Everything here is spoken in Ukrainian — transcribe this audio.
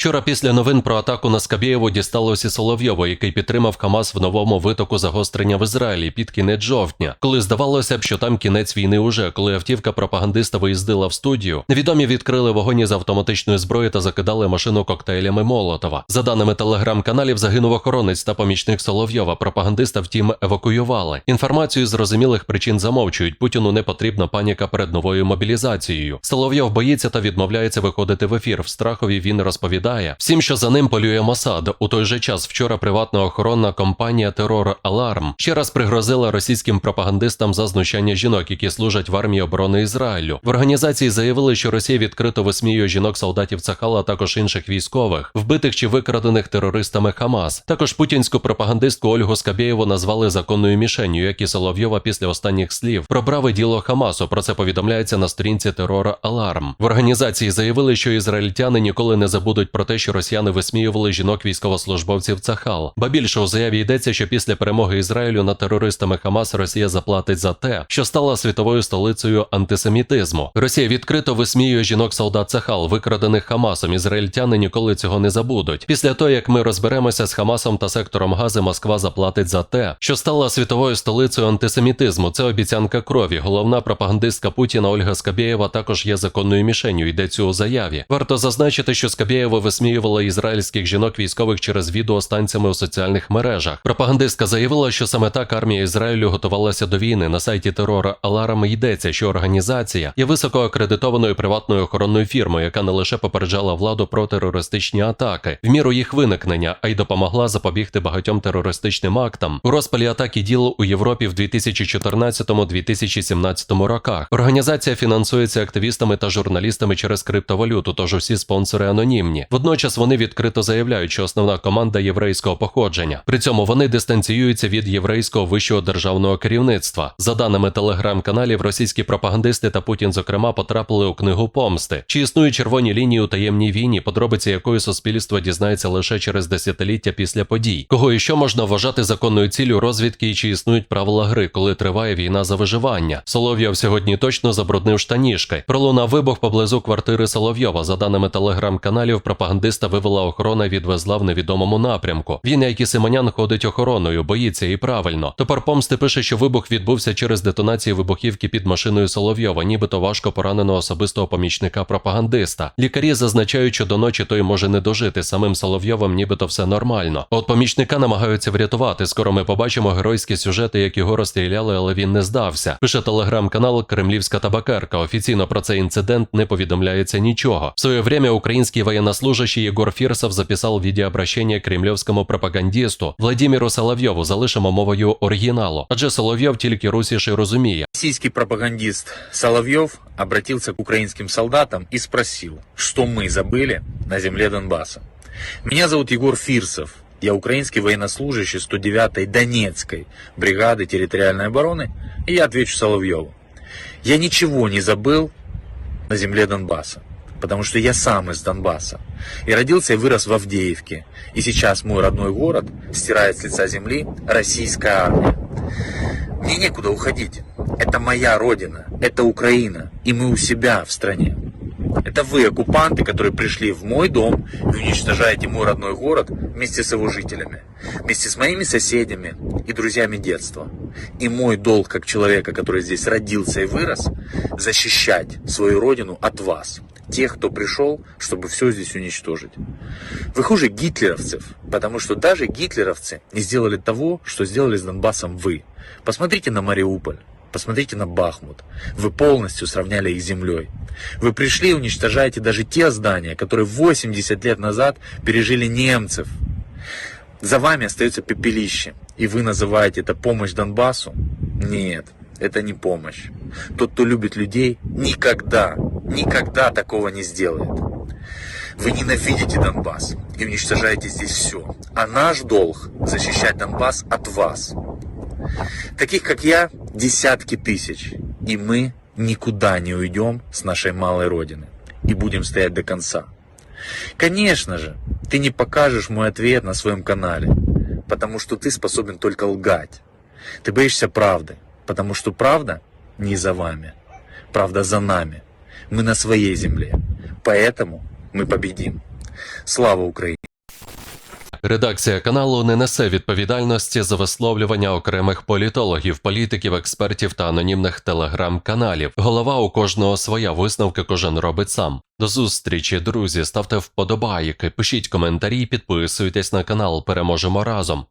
Вчора після новин про атаку на Скабєєву дісталося Соловйову, який підтримав Хамас в новому витоку загострення в Ізраїлі під кінець жовтня, коли здавалося б, що там кінець війни уже, коли автівка пропагандиста виїздила в студію. Невідомі відкрили вогонь із автоматичної зброї та закидали машину коктейлями Молотова. За даними телеграм-каналів, загинув охоронець та помічник Соловйова. Пропагандиста, втім, евакуювали. Інформацію з зрозумілих причин замовчують. Путіну не потрібна паніка перед новою мобілізацією. Соловйов боїться та відмовляється виходити в ефір. В страхові він розповідає всім, що за ним полює Мосад. У той же час вчора приватна охоронна компанія Терор Аларм ще раз пригрозила російським пропагандистам за знущання жінок, які служать в армії оборони Ізраїлю. В організації заявили, що Росія відкрито висміює жінок солдатів Цахала, а також інших військових, вбитих чи викрадених терористами Хамас. Також путінську пропагандистку Ольгу Скабєєву назвали законною мішенью, як і Соловйова після останніх слів. Про браве діло Хамасу. Про це повідомляється на сторінці терора Аларм. В організації заявили, що ізраїльтяни ніколи не забудуть про те, що росіяни висміювали жінок військовослужбовців Цахал. Ба більше у заяві йдеться, що після перемоги Ізраїлю над терористами Хамас Росія заплатить за те, що стала світовою столицею антисемітизму. Росія відкрито висміює жінок солдат Цахал, викрадених Хамасом. Ізраїльтяни ніколи цього не забудуть. Після того, як ми розберемося з Хамасом та сектором Гази, Москва заплатить за те, що стала світовою столицею антисемітизму. Це обіцянка крові. Головна пропагандистка Путіна Ольга Скабєєва також є законною мішенью. Йдеться у заяві. Варто зазначити, що Скабєєва висміювала ізраїльських жінок військових через відео з танцями у соціальних мережах. Пропагандистка заявила, що саме так армія Ізраїлю готувалася до війни. На сайті терора Аларм йдеться, що організація є високо акредитованою приватною охоронною фірмою, яка не лише попереджала владу про терористичні атаки в міру їх виникнення, а й допомогла запобігти багатьом терористичним актам у розпалі атаки діл у Європі в 2014-2017 роках. Організація фінансується активістами та журналістами через криптовалюту, тож усі спонсори анонімні. Водночас вони відкрито заявляють, що основна команда єврейського походження. При цьому вони дистанціюються від єврейського вищого державного керівництва. За даними телеграм-каналів, російські пропагандисти та Путін, зокрема, потрапили у книгу помсти. Чи існують червоні лінії у таємній війні, подробиці якої суспільство дізнається лише через десятиліття після подій. Кого і що можна вважати законною ціллю розвідки і чи існують правила гри, коли триває війна за виживання? Соловйов сьогодні точно забруднив штанішки. Пролунав вибух поблизу квартири Соловйова. За даними телеграм-каналів, пропагандиста вивела охорона відвезла в невідомому напрямку. Він, як і Симонян, ходить охороною, боїться і правильно. Топор помсти пише, що вибух відбувся через детонацію вибухівки під машиною Соловйова, нібито важко пораненого особистого помічника пропагандиста. Лікарі зазначають, що до ночі той може не дожити. Самим Соловйовим нібито все нормально. От помічника намагаються врятувати. Скоро ми побачимо геройські сюжети, як його розстріляли, але він не здався. Пише телеграм-канал Кремлівська табакерка. Офіційно про цей інцидент не повідомляється нічого. В своє время український воєннослужащий Єгор Фірсов записав відеообращення кремлівському пропагандисту Владимиру Соловйову. Залишимо мовою оригіналу, адже Соловйов тільки русіше розуміє. Российский пропагандист Соловьев обратился к украинским солдатам и спросил, что мы забыли на земле Донбасса. Меня зовут Егор Фирсов. Я украинский военнослужащий 109-й Донецкой бригады территориальной обороны, и я отвечу Соловьеву. Я ничего не забыл на земле Донбасса, потому что я сам из Донбасса. И родился и вырос в Авдеевке. И сейчас мой родной город стирает с лица земли российская армия. Мне некуда уходить. Это моя родина, это Украина, и мы у себя в стране. Это вы, оккупанты, которые пришли в мой дом и уничтожаете мой родной город вместе с его жителями, вместе с моими соседями и друзьями детства. И мой долг как человека, который здесь родился и вырос, защищать свою родину от вас, тех, кто пришел, чтобы все здесь уничтожить. Вы хуже гитлеровцев, потому что даже гитлеровцы не сделали того, что сделали с Донбассом вы. Посмотрите на Мариуполь. Посмотрите на Бахмут. Вы полностью сравняли их с землей. Вы пришли и уничтожаете даже те здания, которые 80 лет назад пережили немцев. За вами остается пепелище. И вы называете это помощь Донбассу? Нет, это не помощь. Тот, кто любит людей, никогда, никогда такого не сделает. Вы ненавидите Донбасс и уничтожаете здесь все. А наш долг защищать Донбасс от вас. Таких, как я, десятки тысяч. И мы никуда не уйдем с нашей малой родины. И будем стоять до конца. Конечно же, ты не покажешь мой ответ на своем канале, потому что ты способен только лгать. Ты боишься правды, потому что правда не за вами, правда за нами. Мы на своей земле. Поэтому мы победим. Слава Украине! Редакція каналу не несе відповідальності за висловлювання окремих політологів, політиків, експертів та анонімних телеграм-каналів. Голова у кожного своя висновки кожен робить сам. До зустрічі, друзі. Ставте вподобайки, пишіть коментарі, підписуйтесь на канал. Переможемо разом.